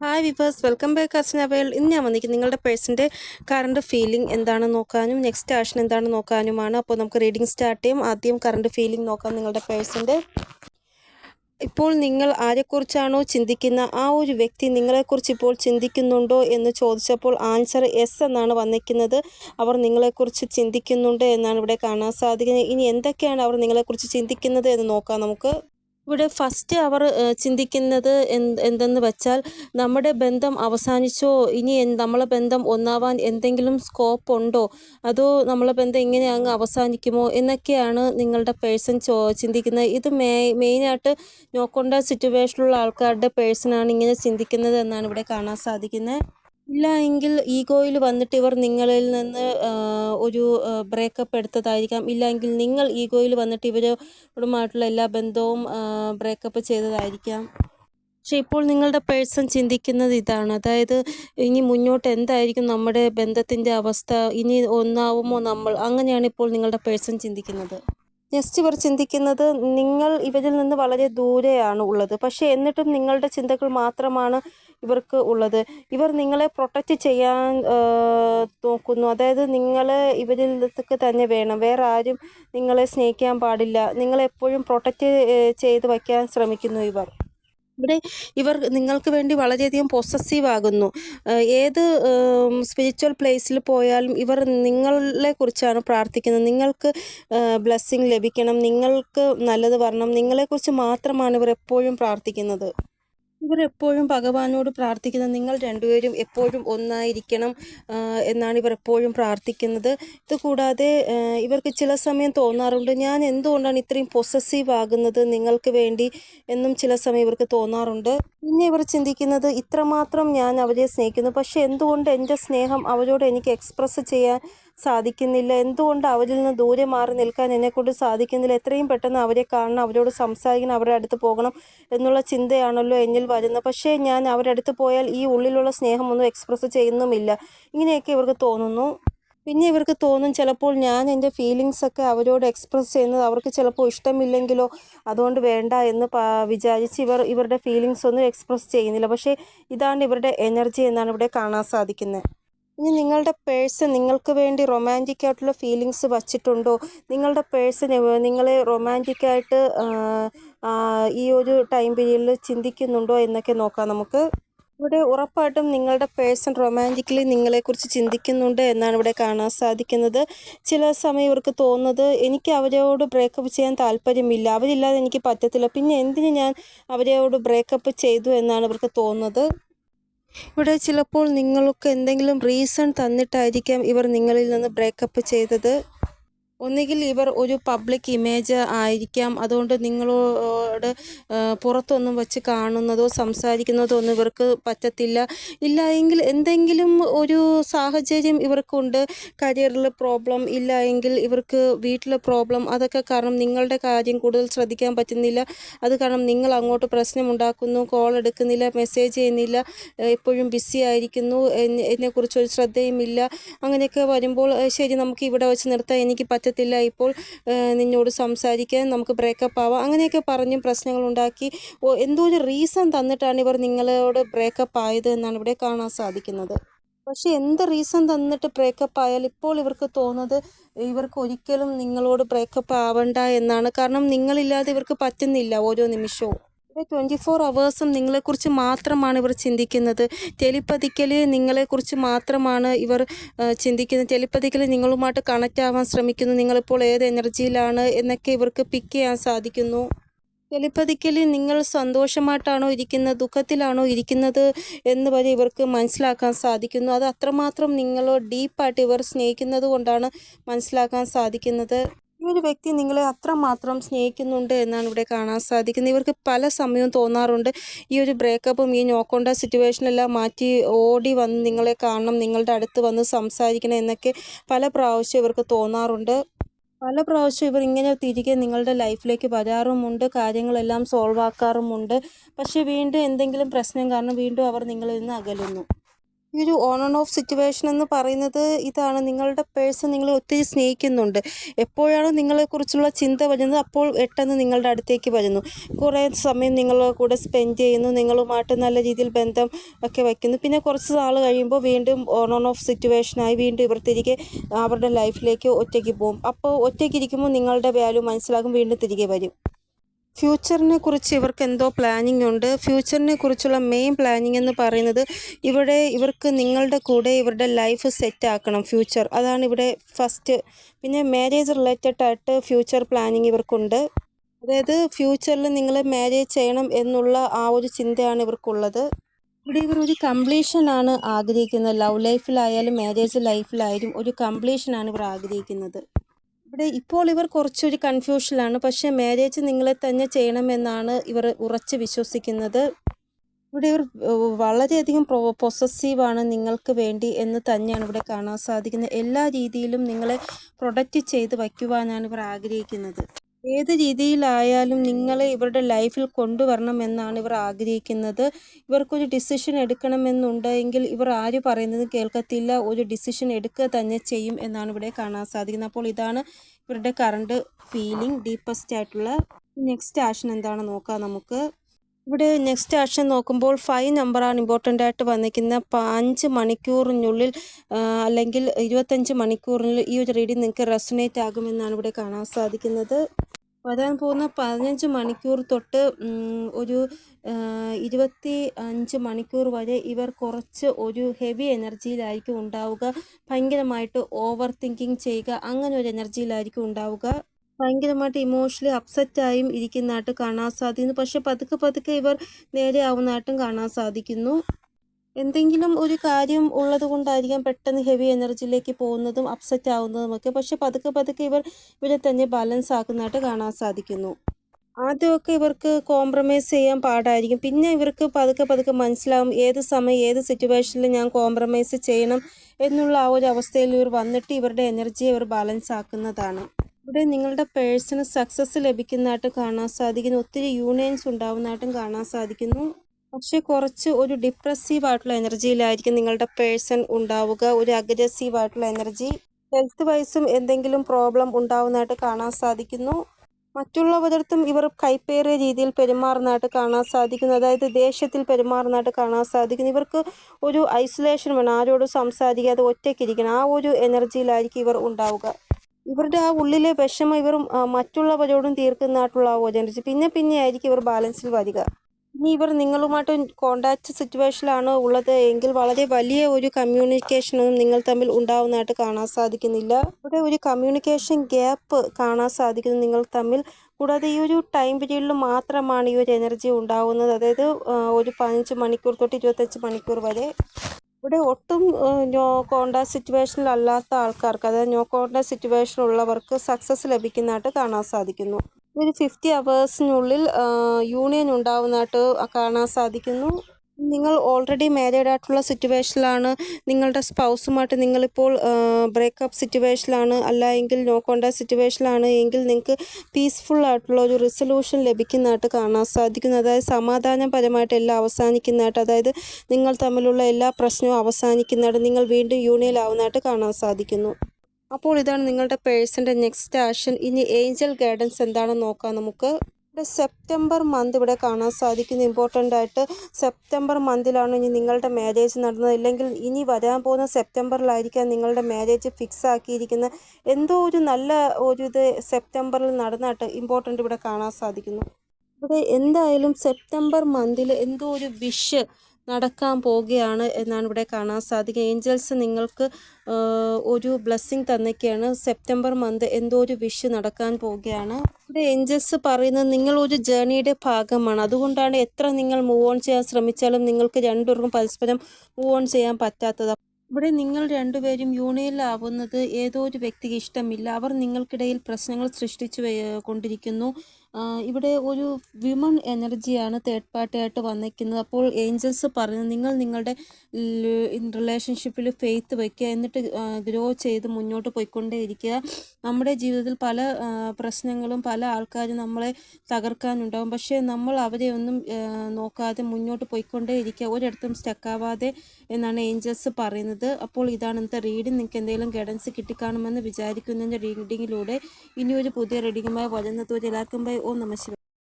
Hi viewers welcome back അസ്നബേൽ ഇന്ന് ഞാൻ വന്നിരിക്കുന്നത് നിങ്ങളുടെ പേഴ്സിന്റെ കറണ്ട് ഫീലിംഗ് എന്താണെന്ന് നോക്കാനും നെക്സ്റ്റ് ആക്ഷൻ എന്താണെന്ന് നോക്കാനുമാണ്. അപ്പോൾ നമുക്ക് റീഡിംഗ് സ്റ്റാർട്ട് ചെയ്യും. ആദ്യം കറണ്ട് ഫീലിംഗ് നോക്കാം നിങ്ങളുടെ പേഴ്സിന്റെ ഇപ്പോൾ നിങ്ങൾ ആരെക്കുറിച്ചാണോ ചിന്തിക്കുന്ന ആ ഒരു വ്യക്തി നിങ്ങളെക്കുറിച്ച് ഇപ്പോൾ ചിന്തിക്കുന്നുണ്ടോ എന്ന് ചോദിച്ചപ്പോൾ ആൻസർ എസ് എന്നാണ് വന്നിരിക്കുന്നത്. അവർ നിങ്ങളെക്കുറിച്ച് ചിന്തിക്കുന്നുണ്ട് എന്നാണ് ഇവിടെ കാണാൻ സാധിക്കുന്നത്. ഇനി എന്തൊക്കെയാണ് അവർ നിങ്ങളെക്കുറിച്ച് ചിന്തിക്കുന്നത് എന്ന് നോക്കാം നമുക്ക്. ഇവിടെ ഫസ്റ്റ് അവർ ചിന്തിക്കുന്നത് എന്ത് എന്തെന്ന് വെച്ചാൽ നമ്മുടെ ബന്ധം അവസാനിച്ചോ ഇനി നമ്മളെ ബന്ധം ഒന്നാവാൻ എന്തെങ്കിലും സ്കോപ്പ് ഉണ്ടോ? അതോ നമ്മളെ ബന്ധം ഇങ്ങനെ അങ്ങ് അവസാനിക്കുമോ? എന്നൊക്കെയാണ് നിങ്ങളുടെ പേഴ്സൺ ചിന്തിക്കുന്നത്. ഇത് മെയ് മെയിനായിട്ട് നോക്കൊണ്ട സിറ്റുവേഷനിലുള്ള ആൾക്കാരുടെ പേഴ്സണാണ് ഇങ്ങനെ ചിന്തിക്കുന്നത് എന്നാണ് ഇവിടെ കാണാൻ സാധിക്കുന്നത്. ഇല്ല എങ്കിൽ ഈഗോയിൽ വന്നിട്ട് ഇവർ നിങ്ങളിൽ നിന്ന് ഒരു ബ്രേക്കപ്പ് എടുത്തതായിരിക്കാം. ഇല്ല എങ്കിൽ നിങ്ങൾ ഈഗോയിൽ വന്നിട്ട് ഇവരോടുമായിട്ടുള്ള എല്ലാ ബന്ധവും ബ്രേക്കപ്പ് ചെയ്തതായിരിക്കാം. പക്ഷെ ഇപ്പോൾ നിങ്ങളുടെ പേഴ്സൺ ചിന്തിക്കുന്നത് ഇതാണ്. അതായത് ഇനി മുന്നോട്ട് എന്തായിരിക്കും നമ്മുടെ ബന്ധത്തിന്റെ അവസ്ഥ? ഇനി ഒന്നാവുമോ നമ്മൾ? അങ്ങനെയാണ് ഇപ്പോൾ നിങ്ങളുടെ പേഴ്സൺ ചിന്തിക്കുന്നത്. നെക്സ്റ്റ് ഇവർ ചിന്തിക്കുന്നത് നിങ്ങൾ ഇവരിൽ നിന്ന് വളരെ ദൂരെയാണ് ഉള്ളത്. പക്ഷേ എന്നിട്ടും നിങ്ങളുടെ ചിന്തകൾ മാത്രമാണ് ഇവർക്ക് ഉള്ളത്. ഇവർ നിങ്ങളെ പ്രൊട്ടക്റ്റ് ചെയ്യാൻ നോക്കുന്നു. അതായത് നിങ്ങൾ ഇവരിൽ തന്നെ വേണം. വേറെ ആരും നിങ്ങളെ സ്നേഹിക്കാൻ പാടില്ല. നിങ്ങളെപ്പോഴും പ്രൊട്ടക്റ്റ് ചെയ്ത് വയ്ക്കാൻ ശ്രമിക്കുന്നു ഇവർ. ഇവിടെ ഇവർ നിങ്ങൾക്ക് വേണ്ടി വളരെയധികം പൊസസീവ് ആകുന്നു. ഏത് സ്പിരിച്വൽ പ്ലേസിൽ പോയാലും ഇവർ നിങ്ങളെ കുറിച്ചാണ് പ്രാർത്ഥിക്കുന്നത്. നിങ്ങൾക്ക് ബ്ലെസ്സിങ് ലഭിക്കണം. നിങ്ങൾക്ക് നല്ലത് വരണം. നിങ്ങളെക്കുറിച്ച് മാത്രമാണ് ഇവർ എപ്പോഴും പ്രാർത്ഥിക്കുന്നത്. ഇവർ എപ്പോഴും ഭഗവാനോട് പ്രാർത്ഥിക്കുന്നത് നിങ്ങൾ രണ്ടുപേരും എപ്പോഴും ഒന്നായിരിക്കണം എന്നാണ് ഇവർ എപ്പോഴും പ്രാർത്ഥിക്കുന്നത്. ഇത് കൂടാതെ ഇവർക്ക് ചില സമയം തോന്നാറുണ്ട് ഞാൻ എന്തുകൊണ്ടാണ് ഇത്രയും പൊസസീവ് ആകുന്നത് നിങ്ങൾക്ക് വേണ്ടി? എന്നും ചില സമയം ഇവർക്ക് തോന്നാറുണ്ട്. പിന്നെ ഇവർ ചിന്തിക്കുന്നത് ഇത്രമാത്രം ഞാൻ അവരെ സ്നേഹിക്കുന്നു പക്ഷേ എന്തുകൊണ്ട് എന്റെ സ്നേഹം അവരോട് എനിക്ക് എക്സ്പ്രസ് ചെയ്യാൻ സാധിക്കുന്നില്ല. എന്തുകൊണ്ട് അവരിൽ നിന്ന് ദൂരെ മാറി നിൽക്കാൻ എന്നെക്കൊണ്ട് സാധിക്കുന്നില്ല? എത്രയും പെട്ടെന്ന് അവരെ കാണണം അവരോട് സംസാരിക്കണം അവരുടെ അടുത്ത് പോകണം എന്നുള്ള ചിന്തയാണല്ലോ എന്നിൽ വരുന്നത്. പക്ഷേ ഞാൻ അവരുടെ അടുത്ത് പോയാൽ ഈ ഉള്ളിലുള്ള സ്നേഹമൊന്നും എക്സ്പ്രസ് ചെയ്യുന്നുമില്ല. ഇങ്ങനെയൊക്കെ ഇവർക്ക് തോന്നുന്നു. പിന്നെ ഇവർക്ക് തോന്നും ചിലപ്പോൾ ഞാൻ എന്റെ ഫീലിങ്സ് ഒക്കെ അവരോട് എക്സ്പ്രസ് ചെയ്യുന്നത് അവർക്ക് ചിലപ്പോൾ ഇഷ്ടമില്ലെങ്കിലോ? അതുകൊണ്ട് വേണ്ട എന്ന് വിചാരിച്ച് ഇവർ ഇവരുടെ ഫീലിങ്സ് ഒന്നും എക്സ്പ്രസ് ചെയ്യുന്നില്ല. പക്ഷേ ഇതാണ് ഇവരുടെ എനർജി എന്നാണ് ഇവിടെ കാണാൻ സാധിക്കുന്നത്. ഇനി നിങ്ങളുടെ പേഴ്സ് നിങ്ങൾക്ക് വേണ്ടി റൊമാന്റിക് ആയിട്ടുള്ള ഫീലിങ്സ് വച്ചിട്ടുണ്ടോ? നിങ്ങളുടെ പേഴ്സ് നിങ്ങളെ റൊമാന്റിക്കായിട്ട് ഈ ഒരു ടൈം പീരീഡിൽ ചിന്തിക്കുന്നുണ്ടോ എന്നൊക്കെ നോക്കാം നമുക്ക്. ഇവിടെ ഉറപ്പായിട്ടും നിങ്ങളുടെ പേഴ്സൺ റൊമാന്റിക്കലി നിങ്ങളെക്കുറിച്ച് ചിന്തിക്കുന്നുണ്ട് എന്നാണ് ഇവിടെ കാണാൻ സാധിക്കുന്നത്. ചില സമയം ഇവർക്ക് തോന്നുന്നത് എനിക്ക് അവരോട് ബ്രേക്കപ്പ് ചെയ്യാൻ താല്പര്യമില്ല അവരില്ലാതെ എനിക്ക് പറ്റത്തില്ല. പിന്നെ എന്തിന് ഞാൻ അവരോട് ബ്രേക്കപ്പ് ചെയ്തു എന്നാണ് ഇവർക്ക് തോന്നുന്നത്? ഇവിടെ ചിലപ്പോൾ നിങ്ങൾക്ക് എന്തെങ്കിലും റീസൺ തന്നിട്ടായിരിക്കാം ഇവർ നിങ്ങളിൽ നിന്ന് ബ്രേക്കപ്പ് ചെയ്തത്. ഒന്നുകിൽ ഇവർ ഒരു പബ്ലിക് ഇമേജ് ആയിരിക്കാം. അതുകൊണ്ട് നിങ്ങളോട് പുറത്തൊന്നും വെച്ച് കാണുന്നതോ സംസാരിക്കുന്നതോ ഒന്നും ഇവർക്ക് പറ്റത്തില്ല. ഇല്ല എങ്കിൽ എന്തെങ്കിലും ഒരു സാഹചര്യം ഇവർക്കുണ്ട്. കരിയറിൽ പ്രോബ്ലം ഇല്ല എങ്കിൽ ഇവർക്ക് വീട്ടിൽ പ്രോബ്ലം അതൊക്കെ കാരണം നിങ്ങളുടെ കാര്യം കൂടുതൽ ശ്രദ്ധിക്കാൻ പറ്റുന്നില്ല. അത് കാരണം നിങ്ങൾ അങ്ങോട്ട് പ്രശ്നം ഉണ്ടാക്കുന്നു കോൾ എടുക്കുന്നില്ല മെസ്സേജ് ചെയ്യുന്നില്ല എപ്പോഴും ബിസി ആയിരിക്കുന്നു എന്നെക്കുറിച്ചൊരു ശ്രദ്ധയുമില്ല. അങ്ങനെയൊക്കെ വരുമ്പോൾ ശരി നമുക്ക് ഇവിടെ വെച്ച് നിർത്താൻ എനിക്ക് പറ്റ പറ്റത്തില്ല. ഇപ്പോൾ നിന്നോട് സംസാരിക്കാൻ നമുക്ക് ബ്രേക്കപ്പ് ആവാം. അങ്ങനെയൊക്കെ പറഞ്ഞ് പ്രശ്നങ്ങൾ ഉണ്ടാക്കി എന്തോ ഒരു റീസൺ തന്നിട്ടാണ് ഇവർ നിങ്ങളോട് ബ്രേക്കപ്പ് ആയത് എന്നാണ് ഇവിടെ കാണാൻ സാധിക്കുന്നത്. പക്ഷെ എന്ത് റീസൺ തന്നിട്ട് ബ്രേക്കപ്പ് ആയാൽ ഇപ്പോൾ ഇവർക്ക് തോന്നുന്നത് ഇവർക്ക് ഒരിക്കലും നിങ്ങളോട് ബ്രേക്കപ്പ് ആവണ്ട എന്നാണ്. കാരണം നിങ്ങളില്ലാതെ ഇവർക്ക് പറ്റുന്നില്ല ഓരോ നിമിഷവും. ട്വന്റി ഫോർ അവേഴ്സും നിങ്ങളെക്കുറിച്ച് മാത്രമാണ് ഇവർ ചിന്തിക്കുന്നത്. ടെലിപ്പതിക്കലി നിങ്ങളെക്കുറിച്ച് മാത്രമാണ് ഇവർ ചിന്തിക്കുന്നത്. ടെലിപ്പതിക്കലി നിങ്ങളുമായിട്ട് കണക്റ്റ് ആവാൻ ശ്രമിക്കുന്നു. നിങ്ങളിപ്പോൾ ഏത് എനർജിയിലാണ് എന്നൊക്കെ ഇവർക്ക് പിക്ക് ചെയ്യാൻ സാധിക്കുന്നു. ടെലിപ്പതിക്കലി നിങ്ങൾ സന്തോഷമായിട്ടാണോ ഇരിക്കുന്നത്? ദുഃഖത്തിലാണോ ഇരിക്കുന്നത് എന്ന് വരെ ഇവർക്ക് മനസ്സിലാക്കാൻ സാധിക്കുന്നു. അത് അത്രമാത്രം നിങ്ങളോ ഡീപ്പായിട്ട് ഇവർ സ്നേഹിക്കുന്നത് കൊണ്ടാണ് മനസ്സിലാക്കാൻ സാധിക്കുന്നത്. ഒരു വ്യക്തി നിങ്ങളെ അത്രമാത്രം സ്നേഹിക്കുന്നുണ്ട് എന്നാണ് ഇവിടെ കാണാൻ സാധിക്കുന്നത്. ഇവർക്ക് പല സമയവും തോന്നാറുണ്ട്. ഈ ഒരു ബ്രേക്കപ്പും ഈ നോക്കേണ്ട സിറ്റുവേഷനെല്ലാം മാറ്റി ഓടി വന്ന് നിങ്ങളെ കാണണം നിങ്ങളുടെ അടുത്ത് വന്ന് സംസാരിക്കണം എന്നൊക്കെ പല പ്രാവശ്യം ഇവർക്ക് തോന്നാറുണ്ട്. പല പ്രാവശ്യം ഇവർ ഇങ്ങനെ തിരികെ നിങ്ങളുടെ ലൈഫിലേക്ക് വരാറുമുണ്ട്. കാര്യങ്ങളെല്ലാം സോൾവ് ആക്കാറുമുണ്ട്. പക്ഷേ വീണ്ടും എന്തെങ്കിലും പ്രശ്നം കാരണം വീണ്ടും അവർ നിങ്ങളിൽ നിന്ന് അകലുന്നു. ഈ ഒരു ഓൺ ആൻഡ് ഓഫ് സിറ്റുവേഷൻ എന്ന് പറയുന്നത് ഇതാണ്. നിങ്ങളുടെ പേഴ്സൺ നിങ്ങളെ ഒത്തിരി സ്നേഹിക്കുന്നുണ്ട്. എപ്പോഴാണോ നിങ്ങളെക്കുറിച്ചുള്ള ചിന്ത വരുന്നത് അപ്പോൾ പെട്ടെന്ന് നിങ്ങളുടെ അടുത്തേക്ക് വരുന്നു. കുറേ സമയം നിങ്ങളുടെ കൂടെ സ്പെൻഡ് ചെയ്യുന്നു. നിങ്ങളുമായിട്ട് നല്ല രീതിയിൽ ബന്ധം ഒക്കെ വയ്ക്കുന്നു. പിന്നെ കുറച്ച് നാൾ കഴിയുമ്പോൾ വീണ്ടും ഓൺ ആൻഡ് ഓഫ് സിറ്റുവേഷനായി വീണ്ടും ഇവർ തിരികെ അവരുടെ ലൈഫിലേക്ക് ഒറ്റയ്ക്ക് പോകും. അപ്പോൾ ഒറ്റയ്ക്ക് ഇരിക്കുമ്പോൾ നിങ്ങളുടെ വാല്യൂ മനസ്സിലാകും വീണ്ടും തിരികെ വരും. ഫ്യൂച്ചറിനെ കുറിച്ച് ഇവർക്ക് എന്തോ പ്ലാനിങ് ഉണ്ട്. ഫ്യൂച്ചറിനെ കുറിച്ചുള്ള മെയിൻ പ്ലാനിങ് എന്ന് പറയുന്നത് ഇവിടെ ഇവർക്ക് നിങ്ങളുടെ കൂടെ ഇവരുടെ ലൈഫ് സെറ്റ് ആക്കണം ഫ്യൂച്ചർ അതാണ് ഇവിടെ ഫസ്റ്റ് പിന്നെ മാരേജ് റിലേറ്റഡ് ആയിട്ട് ഫ്യൂച്ചർ പ്ലാനിങ് ഇവർക്കുണ്ട്. അതായത് ഫ്യൂച്ചറിൽ നിങ്ങൾ മാരേജ് ചെയ്യണം എന്നുള്ള ആ ഒരു ചിന്തയാണ് ഇവർക്കുള്ളത്. ഇവിടെ ഇവർ ഒരു കംപ്ലീഷനാണ് ആഗ്രഹിക്കുന്നത്. ലവ് ലൈഫിലായാലും മാരേജ് ലൈഫിലായാലും ഒരു കംപ്ലീഷനാണ് ഇവർ ആഗ്രഹിക്കുന്നത്. ഇപ്പോൾ ഇവർ കുറച്ചൊരു കൺഫ്യൂഷനിലാണ് പക്ഷേ മാരേജ് നിങ്ങളെ തന്നെ ചെയ്യണമെന്നാണ് ഇവർ ഉറച്ച് വിശ്വസിക്കുന്നത്. ഇവിടെ ഇവർ വളരെയധികം വളരെയധികം പൊസസീവാണ് നിങ്ങൾക്ക് വേണ്ടി എന്ന് തന്നെയാണ് ഇവിടെ കാണാൻ സാധിക്കുന്നത്. എല്ലാ രീതിയിലും നിങ്ങളെ പ്രൊഡക്റ്റ് ചെയ്ത് വയ്ക്കുവാനാണ് ഇവർ ആഗ്രഹിക്കുന്നത്. ഏത് രീതിയിലായാലും നിങ്ങളെ ഇവരുടെ ലൈഫിൽ കൊണ്ടുവരണം എന്നാണ് ഇവർ ആഗ്രഹിക്കുന്നത്. ഇവർക്കൊരു ഡിസിഷൻ എടുക്കണമെന്നുണ്ടെങ്കിൽ ഇവർ ആര് പറയുന്നത് കേൾക്കത്തില്ല. ഒരു ഡിസിഷൻ എടുക്കുക തന്നെ ചെയ്യും എന്നാണ് ഇവിടെ കാണാൻ സാധിക്കുന്നത്. അപ്പോൾ ഇതാണ് ഇവരുടെ കറണ്ട് ഫീലിംഗ് ഡീപ്പസ്റ്റ് ആയിട്ടുള്ള നെക്സ്റ്റ് ആക്ഷൻ എന്താണെന്ന് നോക്കാം നമുക്ക്. ഇവിടെ നെക്സ്റ്റ് ആക്ഷൻ നോക്കുമ്പോൾ ഫൈവ് നമ്പറാണ് ഇമ്പോർട്ടന്റ് ആയിട്ട് വന്നിരിക്കുന്നത് അഞ്ച് മണിക്കൂറിനുള്ളിൽ അല്ലെങ്കിൽ ഇരുപത്തഞ്ച് മണിക്കൂറിനുള്ളിൽ ഈ ഒരു റീഡിങ് നിങ്ങൾക്ക് റെസണേറ്റ് ആകുമെന്നാണ് ഇവിടെ കാണാൻ സാധിക്കുന്നത്. വരാൻ പോകുന്ന പതിനഞ്ച് മണിക്കൂർ തൊട്ട് ഒരു ഇരുപത്തി അഞ്ച് മണിക്കൂർ വരെ ഇവർ കുറച്ച് ഒരു ഹെവി എനർജിയിലായിരിക്കും ഉണ്ടാവുക. ഭയങ്കരമായിട്ട് ഓവർ തിങ്കിങ് ചെയ്യുക. അങ്ങനെ ഒരു എനർജിയിലായിരിക്കും ഉണ്ടാവുക. ഭയങ്കരമായിട്ട് ഇമോഷണലി അപ്സെറ്റായും ഇരിക്കുന്നതായിട്ട് കാണാൻ സാധിക്കുന്നു. പക്ഷെ പതുക്കെ പതുക്കെ ഇവർ നേരെ ആവുന്നതായിട്ടും കാണാൻ സാധിക്കുന്നു. എന്തെങ്കിലും ഒരു കാര്യം ഉള്ളത് കൊണ്ടായിരിക്കാം പെട്ടെന്ന് ഹെവി എനർജിയിലേക്ക് പോകുന്നതും അപ്സെറ്റ് ആവുന്നതുമൊക്കെ പക്ഷെ പതുക്കെ പതുക്കെ ഇവർ ഇവരെ തന്നെ ബാലൻസ് ആക്കുന്നതായിട്ട് കാണാൻ സാധിക്കുന്നു. ആദ്യമൊക്കെ ഇവർക്ക് കോംപ്രമൈസ് ചെയ്യാൻ പാടായിരിക്കും. പിന്നെ ഇവർക്ക് പതുക്കെ പതുക്കെ മനസ്സിലാവും ഏത് സമയം ഏത് സിറ്റുവേഷനിൽ ഞാൻ കോംപ്രമൈസ് ചെയ്യണം എന്നുള്ള ആ ഒരു അവസ്ഥയിൽ ഇവർ വന്നിട്ട് ഇവരുടെ എനർജി ഇവർ ബാലൻസ് ആക്കുന്നതാണ്. ഇവിടെ നിങ്ങളുടെ പേഴ്സണൽ സക്സസ് ലഭിക്കുന്നതായിട്ട് കാണാൻ സാധിക്കുന്നു. ഒത്തിരി യൂണിയൻസ് ഉണ്ടാവുന്നതായിട്ടും കാണാൻ സാധിക്കുന്നു. പക്ഷെ കുറച്ച് ഒരു ഡിപ്രസീവ് ആയിട്ടുള്ള എനർജിയിലായിരിക്കും നിങ്ങളുടെ പേഴ്സൺ ഉണ്ടാവുക. ഒരു അഗ്രസീവ് ആയിട്ടുള്ള എനർജി ഹെൽത്ത് വൈസും എന്തെങ്കിലും പ്രോബ്ലം ഉണ്ടാവുന്നതായിട്ട് കാണാൻ സാധിക്കുന്നു. മറ്റുള്ളവരടുത്തും ഇവർ കൈപ്പേറിയ രീതിയിൽ പെരുമാറുന്നതായിട്ട് കാണാൻ സാധിക്കുന്നു. അതായത് ദേഷ്യത്തിൽ പെരുമാറുന്നതായിട്ട് കാണാൻ സാധിക്കുന്നു. ഇവർക്ക് ഒരു ഐസൊലേഷൻ വേണം. ആരോടും സംസാരിക്കാതെ ഒറ്റയ്ക്കിരിക്കണം. ആ ഒരു എനർജിയിലായിരിക്കും ഇവർ ഉണ്ടാവുക. ഇവരുടെ ആ ഉള്ളിലെ വിഷമം ഇവർ മറ്റുള്ള മറ്റുള്ളവരോടും തീർക്കുന്നതായിട്ടുള്ള ആ ഒരു പിന്നെ പിന്നെ ആയിരിക്കും ഇവർ ബാലൻസിൽ വരിക. ഇനി ഇവർ നിങ്ങളുമായിട്ട് കോണ്ടാക്ട് സിറ്റുവേഷനിലാണ് ഉള്ളത് എങ്കിൽ വളരെ വലിയ ഒരു കമ്മ്യൂണിക്കേഷനൊന്നും നിങ്ങൾ തമ്മിൽ ഉണ്ടാവുന്നതായിട്ട് കാണാൻ സാധിക്കുന്നില്ല. ഇവിടെ ഒരു കമ്മ്യൂണിക്കേഷൻ ഗ്യാപ്പ് കാണാൻ സാധിക്കുന്നു നിങ്ങൾ തമ്മിൽ. കൂടാതെ ഈ ഒരു ടൈം പീരീഡിൽ മാത്രമാണ് ഈ ഒരു എനർജി ഉണ്ടാവുന്നത്. അതായത് ഒരു പതിനഞ്ച് മണിക്കൂർ തൊട്ട് ഇരുപത്തഞ്ച് മണിക്കൂർ വരെ ഇവിടെ ഒട്ടും നോ കോണ്ടാക്ട് സിറ്റുവേഷനിൽ അല്ലാത്ത ആൾക്കാർക്ക് അതായത് നോ കോണ്ടാക്ട് സിറ്റുവേഷൻ ഉള്ളവർക്ക് സക്സസ് ലഭിക്കുന്നതായിട്ട് കാണാൻ സാധിക്കുന്നു. ഒരു ഫിഫ്റ്റി അവേഴ്സിനുള്ളിൽ യൂണിയൻ ഉണ്ടാവുന്നതായിട്ട് കാണാൻ സാധിക്കുന്നു. നിങ്ങൾ ഓൾറെഡി മാരീഡ് ആയിട്ടുള്ള സിറ്റുവേഷനിലാണ് നിങ്ങളുടെ സ്പൗസുമായിട്ട് നിങ്ങളിപ്പോൾ ബ്രേക്കപ്പ് സിറ്റുവേഷനിലാണ് അല്ല എങ്കിൽ നോ കോണ്ടാക്ട് സിറ്റുവേഷനിലാണ് എങ്കിൽ നിങ്ങൾക്ക് പീസ്ഫുൾ ആയിട്ടുള്ള ഒരു റിസൊല്യൂഷൻ ലഭിക്കുന്നതായിട്ട് കാണാൻ സാധിക്കുന്നു. അതായത് സമാധാനപരമായിട്ട് എല്ലാം അവസാനിക്കുന്നതായിട്ട് അതായത് നിങ്ങൾ തമ്മിലുള്ള എല്ലാ പ്രശ്നവും അവസാനിക്കുന്നതായിട്ട് നിങ്ങൾ വീണ്ടും യൂണിയനാവുന്നതായിട്ട് കാണാൻ സാധിക്കുന്നു. അപ്പോൾ ഇതാണ് നിങ്ങളുടെ പേഴ്സന്റെ നെക്സ്റ്റ് ആക്ഷൻ ഇനി ഏഞ്ചൽ ഗൈഡൻസ് എന്താണെന്ന് നോക്കാം നമുക്ക്. സെപ്റ്റംബർ മന്ത് ഇവിടെ കാണാൻ സാധിക്കുന്നു ഇമ്പോർട്ടന്റ് ആയിട്ട് സെപ്റ്റംബർ മന്തിലാണ് ഇനി നിങ്ങളുടെ മാരേജ് നടന്നത്. ഇല്ലെങ്കിൽ ഇനി വരാൻ പോകുന്ന സെപ്റ്റംബറിലായിരിക്കാം നിങ്ങളുടെ മാരേജ് ഫിക്സ് ആക്കിയിരിക്കുന്നത്. എന്തോ ഒരു നല്ല ഒരു ഇത് സെപ്റ്റംബറിൽ നടന്നിട്ട് ഇമ്പോർട്ടന്റ് ഇവിടെ കാണാൻ സാധിക്കുന്നു. ഇവിടെ എന്തായാലും സെപ്റ്റംബർ മന്തിൽ എന്തോ ഒരു വിഷ് നടക്കാൻ പോവുകയാണ് എന്നാണ് ഇവിടെ കാണാൻ സാധിക്കുക. ഏഞ്ചൽസ് നിങ്ങൾക്ക് ഒരു ബ്ലെസ്സിങ് തന്നൊക്കെയാണ്. സെപ്റ്റംബർ മന്ത് എന്തോ ഒരു വിഷ് നടക്കാൻ പോവുകയാണ്. ഇവിടെ ഏഞ്ചൽസ് പറയുന്നത് നിങ്ങൾ ഒരു ജേണിയുടെ ഭാഗമാണ്. അതുകൊണ്ടാണ് എത്ര നിങ്ങൾ മൂവ് ഓൺ ചെയ്യാൻ ശ്രമിച്ചാലും നിങ്ങൾക്ക് രണ്ടുപേർക്കും പരസ്പരം മൂവ് ഓൺ ചെയ്യാൻ പറ്റാത്തത്. ഇവിടെ നിങ്ങൾ രണ്ടുപേരും യൂണിയനിലാവുന്നത് ഏതോ ഒരു വ്യക്തിക്ക് ഇഷ്ടമില്ല. അവർ നിങ്ങൾക്കിടയിൽ പ്രശ്നങ്ങൾ സൃഷ്ടിച്ചു കൊണ്ടിരിക്കുന്നു. ഇവിടെ ഒരു വിമൺ എനർജിയാണ് തേർഡ് പാർട്ടിയായിട്ട് വന്നിരിക്കുന്നത്. അപ്പോൾ ഏഞ്ചൽസ് പറയുന്നത് നിങ്ങൾ നിങ്ങളുടെ റിലേഷൻഷിപ്പിൽ ഫെയ്ത്ത് വയ്ക്കുക എന്നിട്ട് ഗ്രോ ചെയ്ത് മുന്നോട്ട് പോയിക്കൊണ്ടേയിരിക്കുക. നമ്മുടെ ജീവിതത്തിൽ പല പ്രശ്നങ്ങളും പല ആൾക്കാരും നമ്മളെ തകർക്കാനുണ്ടാകും പക്ഷേ നമ്മൾ അവരെ ഒന്നും നോക്കാതെ മുന്നോട്ട് പോയിക്കൊണ്ടേ ഇരിക്കുക ഒരിടത്തും സ്റ്റക്കാവാതെ എന്നാണ് ഏഞ്ചൽസ് പറയുന്നത്. അപ്പോൾ ഇതാണ് ഇന്നത്തെ റീഡിംഗ് നിങ്ങൾക്ക് എന്തെങ്കിലും ഗൈഡൻസ് കിട്ടിക്കാണുമെന്ന് വിചാരിക്കുന്നതിന്റെ റീഡിങ്ങിലൂടെ ഇനി ഒരു പുതിയ റീഡിങ്ങുമായി വരുന്നത് എല്ലാവർക്കും ബൈ 女真白